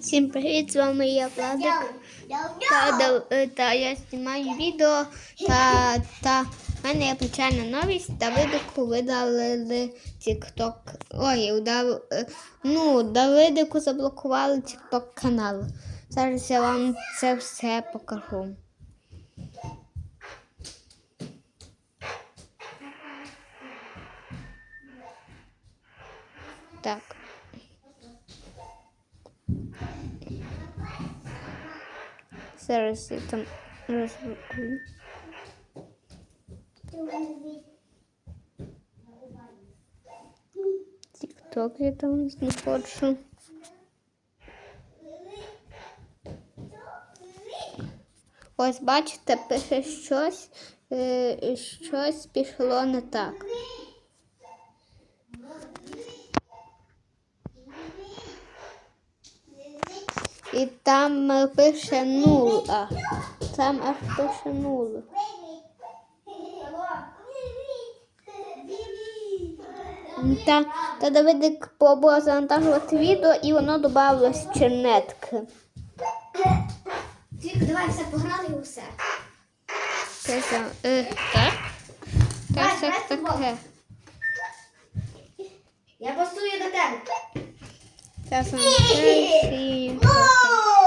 Всім привіт, з вами я Владик. Та, е, та я знімаю відео та, та в мене є печальна новість. Давидику видалили TikTok. Ой, удав, е, ну, Давидику заблокували TikTok канал. Зараз я вам це все покажу. Так. Зараз я там розблокую. Тік-ток я там знаходжу. Ось бачите, пише щось, е, щось пішло не так. І там е, пише нула. Там аж пише нула. Та, та Давидик пробував завантажувати відео і воно додавалось чернетки. Тільки давай все погнали і усе. Це е, так? Так, давай, таке. Я пасую до тебе. І таке.